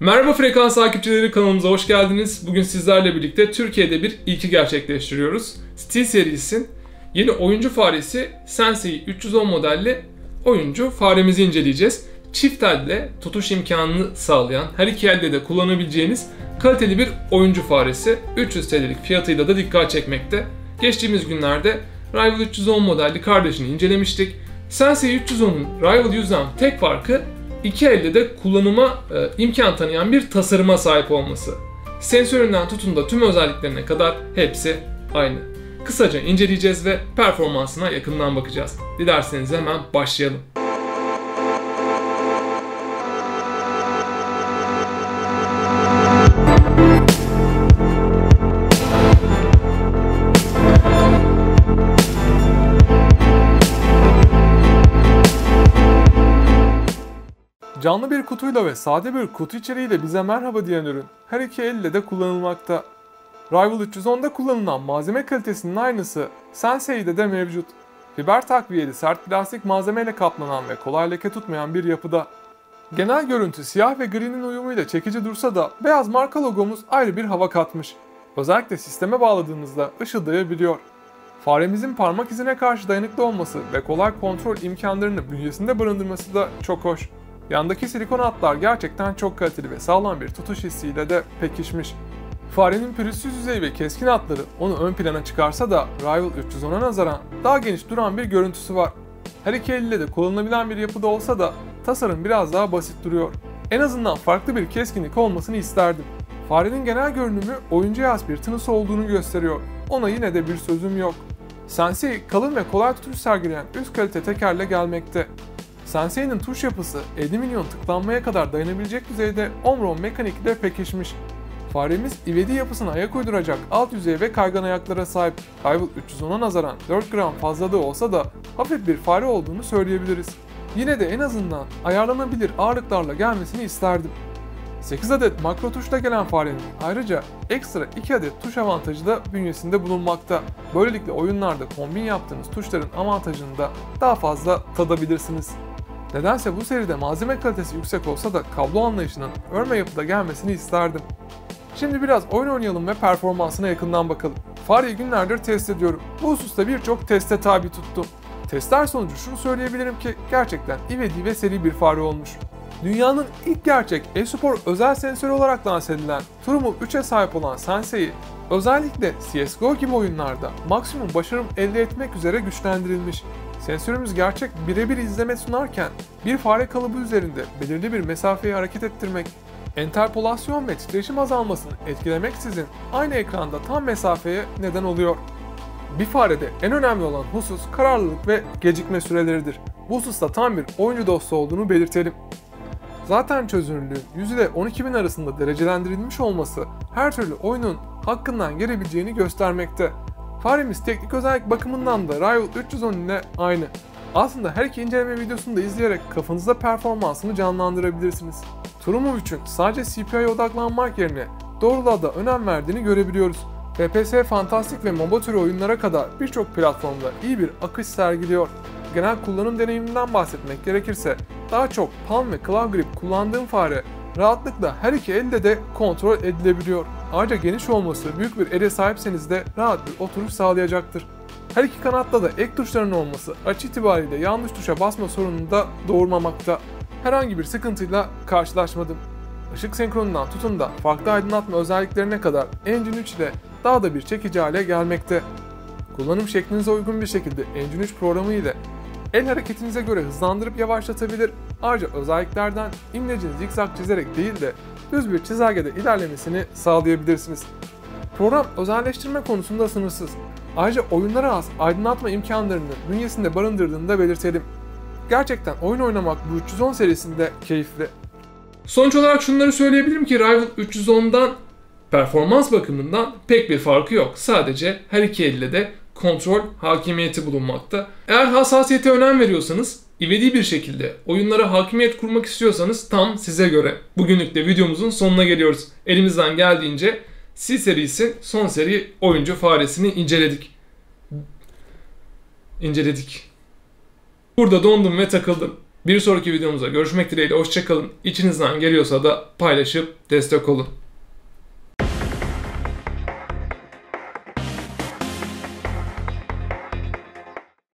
Merhaba frekans takipçileri kanalımıza hoş geldiniz. Bugün sizlerle birlikte Türkiye'de bir ilki gerçekleştiriyoruz. Steel serisinin yeni oyuncu faresi Sensei 310 modelli oyuncu faremizi inceleyeceğiz. Çift elde tutuş imkanını sağlayan, her iki elde de kullanabileceğiniz kaliteli bir oyuncu faresi. 300 TL'lik fiyatıyla da dikkat çekmekte. Geçtiğimiz günlerde Rival 310 modelli kardeşini incelemiştik. Sensei 310'un Rival 100'den tek farkı iki elde de kullanıma e, imkan tanıyan bir tasarıma sahip olması. Sensöründen tutun da tüm özelliklerine kadar hepsi aynı. Kısaca inceleyeceğiz ve performansına yakından bakacağız. Dilerseniz hemen başlayalım. Canlı bir kutuyla ve sade bir kutu içeriğiyle bize merhaba diyen ürün her iki elle de kullanılmakta. Rival 310'da kullanılan malzeme kalitesinin aynısı Sensei'de de mevcut. Fiber takviyeli sert plastik malzemeyle kaplanan ve kolay leke tutmayan bir yapıda. Genel görüntü siyah ve grinin uyumuyla çekici dursa da beyaz marka logomuz ayrı bir hava katmış. Özellikle sisteme bağladığımızda ışıldayabiliyor. Faremizin parmak izine karşı dayanıklı olması ve kolay kontrol imkanlarını bünyesinde barındırması da çok hoş. Yandaki silikon hatlar gerçekten çok kaliteli ve sağlam bir tutuş hissiyle de pekişmiş. Farenin pürüzsüz yüzeyi ve keskin hatları onu ön plana çıkarsa da Rival 310'a nazaran daha geniş duran bir görüntüsü var. Her iki elle de kullanılabilen bir yapıda olsa da tasarım biraz daha basit duruyor. En azından farklı bir keskinlik olmasını isterdim. Farenin genel görünümü oyuncuya has bir tınısı olduğunu gösteriyor. Ona yine de bir sözüm yok. Sensei kalın ve kolay tutuş sergileyen üst kalite tekerle gelmekte. Sensei'nin tuş yapısı 50 milyon tıklanmaya kadar dayanabilecek düzeyde Omron mekanikle pekişmiş. Faremiz ivedi yapısına ayak uyduracak alt yüzey ve kaygan ayaklara sahip. Rival 310'a nazaran 4 gram fazlalığı olsa da hafif bir fare olduğunu söyleyebiliriz. Yine de en azından ayarlanabilir ağırlıklarla gelmesini isterdim. 8 adet makro tuşla gelen farenin ayrıca ekstra 2 adet tuş avantajı da bünyesinde bulunmakta. Böylelikle oyunlarda kombin yaptığınız tuşların avantajını da daha fazla tadabilirsiniz. Nedense bu seride malzeme kalitesi yüksek olsa da kablo anlayışının örme yapıda gelmesini isterdim. Şimdi biraz oyun oynayalım ve performansına yakından bakalım. Fareyi günlerdir test ediyorum. Bu hususta birçok teste tabi tuttum. Testler sonucu şunu söyleyebilirim ki gerçekten ivedi ve seri bir fare olmuş. Dünyanın ilk gerçek e-spor özel sensörü olarak lanse edilen Trumul 3'e sahip olan Sensei, özellikle CSGO gibi oyunlarda maksimum başarım elde etmek üzere güçlendirilmiş. Sensörümüz gerçek birebir izleme sunarken bir fare kalıbı üzerinde belirli bir mesafeyi hareket ettirmek, enterpolasyon ve titreşim azalmasını etkilemeksizin aynı ekranda tam mesafeye neden oluyor. Bir farede en önemli olan husus kararlılık ve gecikme süreleridir. Bu hususta tam bir oyuncu dostu olduğunu belirtelim. Zaten çözünürlüğün 100 ile 12.000 arasında derecelendirilmiş olması her türlü oyunun hakkından gelebileceğini göstermekte. Faremiz teknik özellik bakımından da Rival 310 ile aynı. Aslında her iki inceleme videosunu da izleyerek kafanızda performansını canlandırabilirsiniz. Turumov için sadece CPI'ye odaklanmak yerine doğruluğa da önem verdiğini görebiliyoruz. FPS fantastik ve MOBA türü oyunlara kadar birçok platformda iyi bir akış sergiliyor. Genel kullanım deneyiminden bahsetmek gerekirse daha çok palm ve claw grip kullandığım fare rahatlıkla her iki elde de kontrol edilebiliyor. Ayrıca geniş olması büyük bir ele sahipseniz de rahat bir oturuş sağlayacaktır. Her iki kanatta da ek tuşların olması açı itibariyle yanlış tuşa basma sorununu da doğurmamakta. Herhangi bir sıkıntıyla karşılaşmadım. Işık senkronundan tutun da farklı aydınlatma özelliklerine kadar Engine 3 ile daha da bir çekici hale gelmekte. Kullanım şeklinize uygun bir şekilde Engine 3 programı ile el hareketinize göre hızlandırıp yavaşlatabilir. Ayrıca özelliklerden imlecin zikzak çizerek değil de düz bir çizelgede ilerlemesini sağlayabilirsiniz. Program özelleştirme konusunda sınırsız. Ayrıca oyunlara az aydınlatma imkanlarını bünyesinde barındırdığını da belirtelim. Gerçekten oyun oynamak bu 310 serisinde keyifli. Sonuç olarak şunları söyleyebilirim ki Rival 310'dan performans bakımından pek bir farkı yok. Sadece her iki elle de kontrol hakimiyeti bulunmakta. Eğer hassasiyete önem veriyorsanız, ivedi bir şekilde oyunlara hakimiyet kurmak istiyorsanız tam size göre. Bugünlük de videomuzun sonuna geliyoruz. Elimizden geldiğince C serisi son seri oyuncu faresini inceledik. İnceledik. Burada dondum ve takıldım. Bir sonraki videomuzda görüşmek dileğiyle hoşçakalın. İçinizden geliyorsa da paylaşıp destek olun.